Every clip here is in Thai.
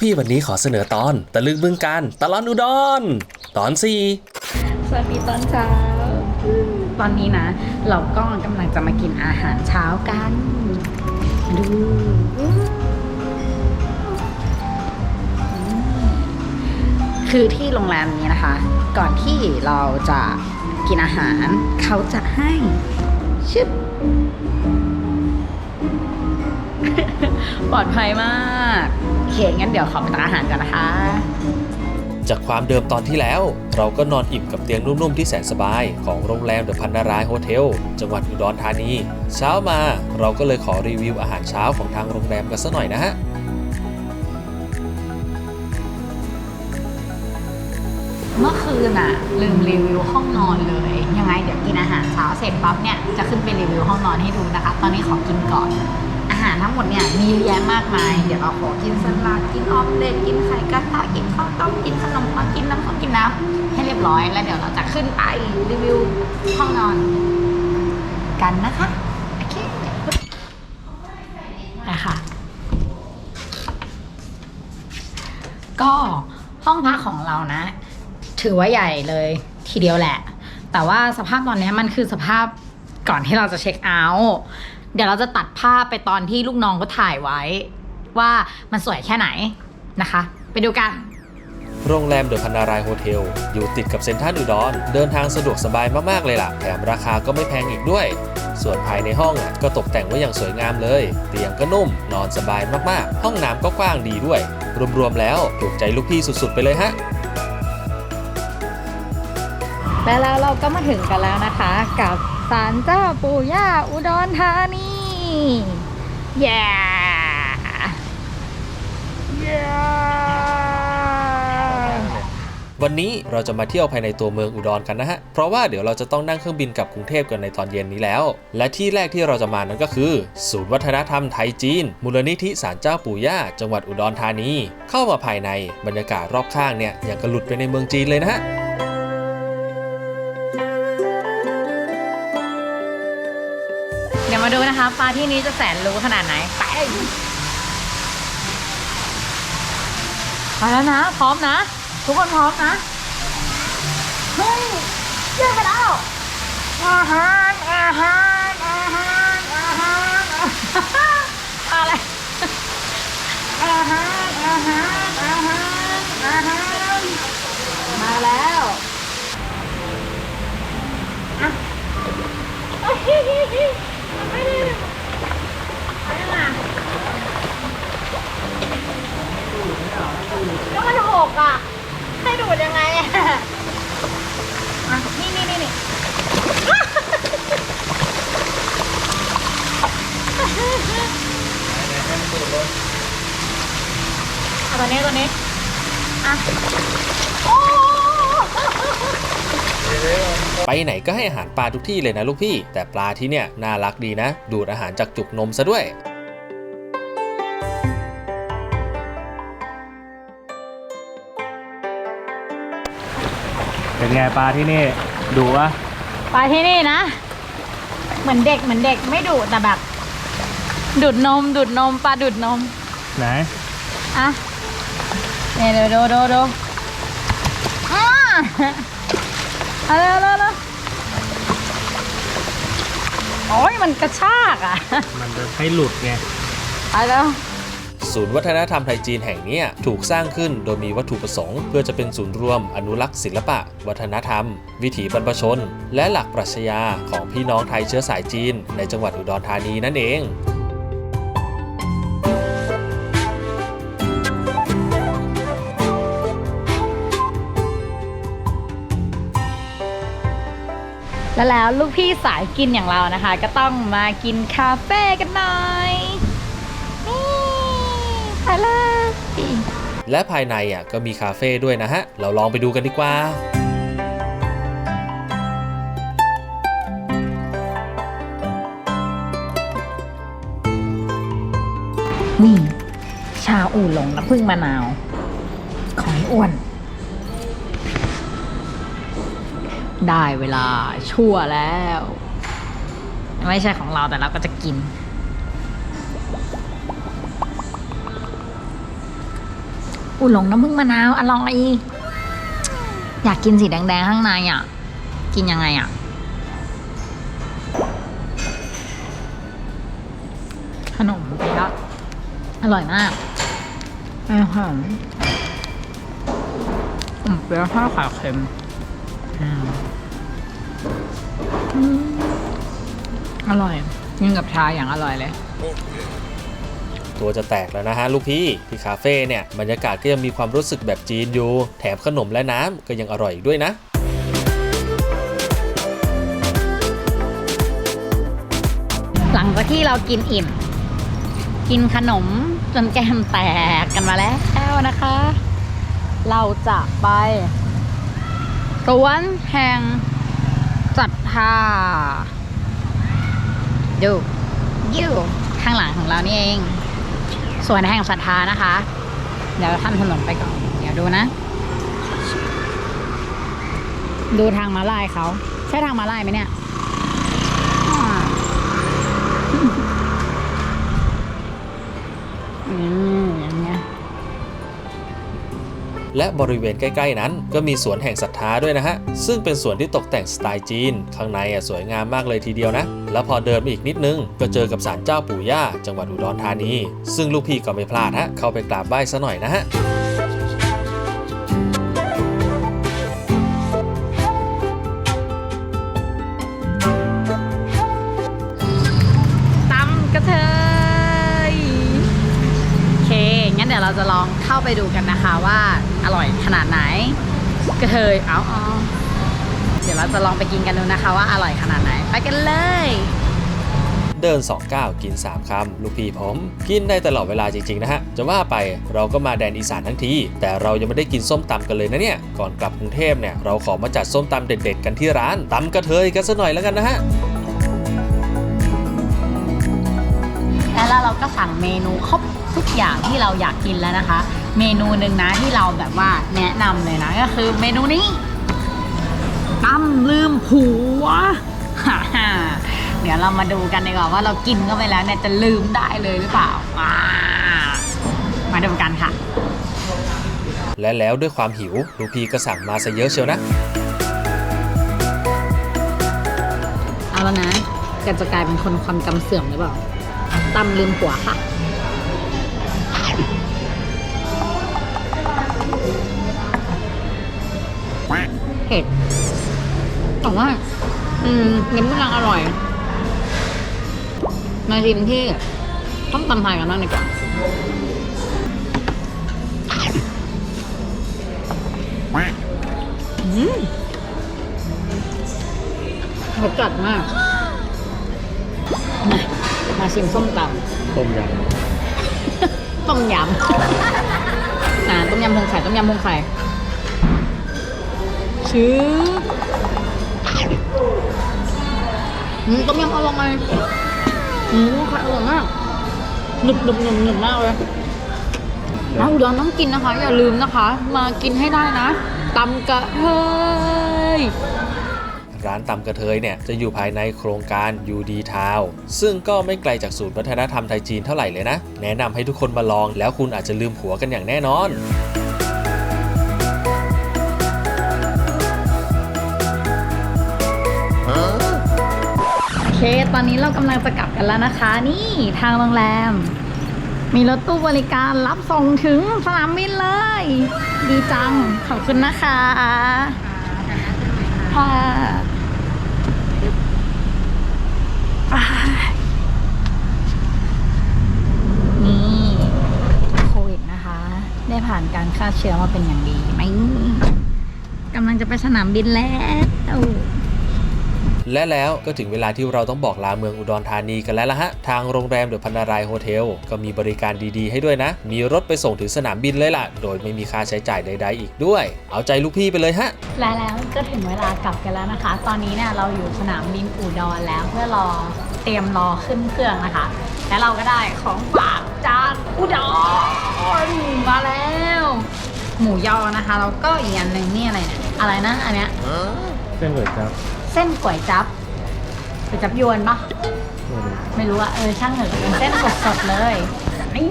ลูกพี่วันนี้ขอเสนอตอน ตะลึงบึงการตลอนอุดรตอนสี่สวัสดีตอนเช้า ตอนนี้นะ เราก็กำลังจะมากินอาหารเช้ากัน ดูคือที่โรงแรมนี้นะคะ ก่อนที่เราจะกินอาหารเขาจะให้ชึบปลอดภัยมากโอเค งั้นเดี๋ยวขอไปตักอาหารกันนะคะ จากความเดิมตอนที่แล้ว เราก็นอนอิ่มกับเตียงนุ่มๆที่แสนสบายของโรงแรมเดอะพันนารายโฮเทล จังหวัดอุดรธานี เช้ามาเราก็เลยขอรีวิวอาหารเช้าของทางโรงแรมกันสักหน่อยนะฮะเมื่อคืนอะลืมรีวิวห้องนอนเลย ยังไงเดี๋ยวกินอาหารเช้าเสร็จปั๊บเนี่ยจะขึ้นไปรีวิวห้องนอนให้ดูนะคะ ตอนนี้ขอกินก่อนอา หารทั้งหมดเนี่ยมีเยอะแยะมากมาย เดี๋ยวเราขอกินสลัด กินออมเล็ตกินไข่กระทะกินข้าวต้ม กินขนมปังกินน้ำข้าวกินน้ำให้เรียบร้อย แล้วเดี๋ยวเราจะขึ้นไปรีวิวห้องนอนกันนะคะ โอเคไปค่ะก็ห้องพักของเรานะ ถือว่าใหญ่เลยทีเดียวแหละ แต่ว่าสภาพตอนนี้มันคือสภาพก่อนที่เราจะเช็คเอาท์ เดี๋ยวเราจะตัดภาพไปตอนที่ลูกน้องก็ถ่ายไว้ ว่ามันสวยแค่ไหนนะคะ ไปดูกัน โรงแรมเดอะพันนารายโฮเทล อยู่ติดกับเซ็นทรัลอุดรเดินทางสะดวกสบายมากๆเลยล่ะ แถมราคาก็ไม่แพงอีกด้วย ส่วนภายในห้องอะก็ตกแต่งไว้อย่างสวยงามเลย เตียงก็นุ่ม นอนสบายมากๆ ห้องน้ำก็กว้างดีด้วย รวมๆแล้วถูกใจลูกพี่สุดๆ ไปเลยฮะและแล้วเราก็มาถึงกันแล้วนะคะ กับศาลเจ้าปู่ย่าอุดรธา นีแย่แย่วันนี้เราจะมาเที่ยวภายในตัวเมืองอุดรกันนะฮะ เพราะว่าเดี๋ยวเราจะต้องนั่งเครื่องบินกลับกรุงเทพกันในตอนเย็นนี้แล้ว และที่แรกที่เราจะมานั้นก็คือ ศูนย์วัฒนธรรมไทยจีน มูลนิธิศาลเจ้าปู่ย่า จังหวัดอุดรธานี เข้ามาภายในบรรยากาศรอบข้างเนี่ยอย่างกระหลุดไปในเมืองจีนเลยนะฮะ ปลาที่นี้จะแสนรู้ขนาดไหน ไปไปแล้วนะ พร้อมนะ ทุกคนพร้อมนะ เฮ้ยเยี่ยมไปแล้วอาหารอาหารอาหารอาหารอะไรอาหารอาหารอาหารอาหารมาแล้วอะเอ้ยไม่ได้อะไรมาก็มันหกอะ ให้ดูดยังไงอะอะนี่นี่นี่นี่ เอาตัวนี้ตัวนี้อะโอ้ไปไหนก็ให้อาหารปลาทุกที่เลยนะลูกพี่ แต่ปลาที่เนี่ยน่ารักดีนะ ดูดอาหารจากจุกนมซะด้วยเป็นไงปลาที่นี่ดูวะปลาที่นี่นะ เหมือนเด็กเหมือนเด็กไม่ดุแต่แบบ ดูดนมดูดนมปลาดูดนม ไหน อะเนี่ยดูดูดูดูอ่าเอาเร็วเร็วเร็วโอ้ยมันกระชากอะมันจะให้หลุดไงเอาแล้ว ศูนย์วัฒนธรรมไทยจีนแห่งเนี้ยถูกสร้างขึ้นโดยมีวัตถุประสงค์ เพื่อจะเป็นศูนย์รวมอนุรักษ์ศิลปะ วัฒนธรรม วิถีบรรพชน และหลักปรัชญาของพี่น้องไทยเชื้อสายจีน ในจังหวัดอุดรธานีนั่นเอง แล้วแล้วลูกพี่สายกินอย่างเรานะคะ ก็ต้องมากินคาเฟ่กันหน่อยนี่ไปเลยและภายในอะก็มีคาเฟ่ด้วยนะฮะ เราลองไปดูกันดีกว่านี่ ชาอู่หลงน้ำผึ้งมะนาว ของไอ้อ้วน ได้เวลาชั่วแล้ว ไม่ใช่ของเราแต่เราก็จะกิน อุ่นหลงน้ำผึ้งมะนาวอร่อยอยากกินสีแดงๆข้างในอะ กินยังไงอะ ขนมเปี๊ยะอร่อยมากอหอมขนมเปี๊ยะทอดไข่เค็ม อืมอืมอร่อยกินกับชาอย่างอร่อยเลย ตัวจะแตกแล้วนะฮะลูกพี่ที่คาเฟ่เนี่ยบรรยากาศก็ยังมีความรู้สึกแบบจีนอยู่ แถมขนมและน้ำก็ยังอร่อยอีกด้วยนะ หลังจากที่เรากินอิ่ม กินขนมจนแก้มแตกกันมาแล้วนะคะ เราจะไปส วนแห่งศรัทธาดูอยู่ข้างหลังของเรานี่เองสวนแห่งศรัทธานะคะ เดี๋ยวทำถนนไปก่อน เดี๋ยวดูนะ ดูทางมาลายเขา ใช่ทางมาลายไหมเนี่ยอ่าอืม และบริเวณใกล้ ๆ นั้น ก็มีสวนแห่งศรัทธาด้วยนะฮะ ซึ่งเป็นสวนที่ตกแต่งสไตล์จีน ข้างในอะสวยงามมากเลยทีเดียวนะ แล้วพอเดินอีกนิดนึง ก็เจอกับศาลเจ้าปู่ย่า จังหวัดอุดรธานี ซึ่งลูกพี่ก็ไม่พลาดฮะ เข้าไปกราบไหว้ซะหน่อยนะฮะ เดี๋ยวเราจะลองเข้าไปดูกันนะคะว่าอร่อยขนาดไหนกระเทยเอาเอาเดี๋ยวเราจะลองไปกินกันดูนะคะว่าอร่อยขนาดไหน ไปกันเลย เดิน 2 ก้าวกิน 3 คำ ลูกพี่ผม กินได้ตลอดเวลาจริง ๆ นะฮะ จะว่าไปเราก็มาแดนอีสานทั้งที แต่เรายังไม่ได้กินส้มตำกันเลยนะเนี่ย ก่อนกลับกรุงเทพเนี่ยเราขอมาจัดส้มตำเด็ด ๆ กันที่ร้านตำกระเทยกันสักหน่อยแล้วกันนะฮะแล้วเราก็สั่งเมนูครบ ทุกอย่างที่เราอยากกินแล้วนะคะ เมนูหนึ่งนะที่เราแบบว่าแนะนำเลยนะก็คือเมนูนี้ตำลืมผัวฮ่าๆเดี๋ยวเรามาดูกันดีกว่าว่าเรากินเข้าไปแล้วเนี่ยจะลืมได้เลยหรือเปล่าอ่ามาดูกันค่ะ และแล้วด้วยความหิวลูกพี่ก็สั่งมาซะเยอะเชียวนะ เอาแล้วนะแกจะกลายเป็นคนความจำเสื่อมหรือเปล่าตำลืมผัวค่ะ เผ็ดแต่ว่า อืมน้ำมันอร่อย มาชิมที่ต้องตำไทยกันบ้างดีกว่าอืมรสจัดมาก มามาชิมส้มตำต้มยต้มยำอ่าต้มยำพงไข่ต้มยำพงไข่ ชื้ออืมต้มยำอร่อยอืมไข่อร่อยมากหนึบหนึบหนึบหนึบมากเลยมาอุดรต้องกินนะคะ อย่าลืมนะคะ มากินให้ได้นะตำกระเทยร้านตำกระเทยเนี่ยจะอยู่ภายในโครงการ UD Town ซึ่งก็ไม่ไกลจากศูนย์วัฒนธรรมไทยจีนเท่าไหร่เลยนะ แนะนำให้ทุกคนมาลองแล้วคุณอาจจะลืมผัวกันอย่างแน่นอน เค ตอนนี้เรากำลังจะกลับกันแล้วนะคะ นี่ทางโรงแรม มีรถตู้บริการรับส่งถึงสนามบินเลย ดีจัง ขอบคุณนะคะค่ะนี่โควิดนะคะ ได้ผ่านการฆ่าเชื้อมาเป็นอย่างดีไหมกำลังจะไปสนามบินแล้ว และแล้วก็ถึงเวลาที่เราต้องบอกลาเมืองอุดรธานีกันแล้วละฮะ ทางโรงแรมเดอะพันนารายโฮเทลก็มีบริการดีๆให้ด้วยนะ มีรถไปส่งถึงสนามบินเลยล่ะ โดยไม่มีค่าใช้จ่ายใด ๆ อีกด้วย เอาใจลูกพี่ไปเลยฮะ และแล้วก็ถึงเวลากลับกันแล้วนะคะ ตอนนี้เนี่ยเราอยู่สนามบินอุดรแล้วเพื่อรอเตรียมรอขึ้นเครื่องนะคะ และเราก็ได้ของฝากจากอุดรมาแล้ว หมูยอนะคะแล้วก็อีกอันหนึ่งนี่อะไรเนี่ยอะไรนะอันเนี้ยำเส้นก๋วยจั๊บ เส้นก๋วยจั๊บก๋วยจั๊บยวนปะไม่รู้ไม่รู้อะเออช่างเถอะเป็นเส้นสดๆเลยนี่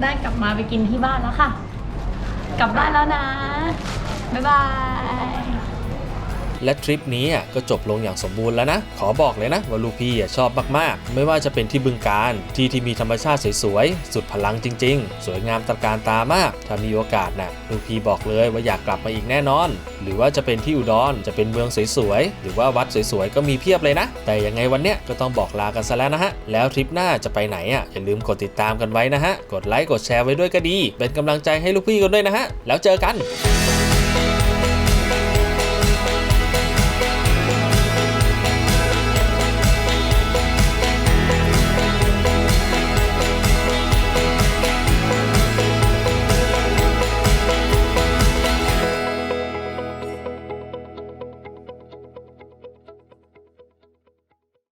ได้กลับมาไปกินที่บ้านแล้วค่ะ กลับบ้านแล้วนะ บ๊ายบาย และทริปนี้ก็จบลงอย่างสมบูรณ์แล้วนะ ขอบอกเลยนะว่าลูกพี่ชอบมากๆ ไม่ว่าจะเป็นที่บึงการที่ที่มีธรรมชาติสวยๆ สุดพลังจริง ๆ สวยงามตระการตามาก ถ้ามีโอกาสนะลูกพี่บอกเลยว่าอยากกลับมาอีกแน่นอน หรือว่าจะเป็นที่อุดรจะเป็นเมืองสวยๆ หรือว่าวัดสวยๆ ก็มีเพียบเลยนะ แต่ยังไงวันเนี้ยก็ต้องบอกลากันซะแล้วนะฮะ แล้วทริปหน้าจะไปไหนอะอย่าลืมกดติดตามกันไว้นะฮะ กดไลค์กดแชร์ไว้ด้วยก็ดี เป็นกำลังใจให้ลูกพี่กันด้วยนะฮะ แล้วเจอกัน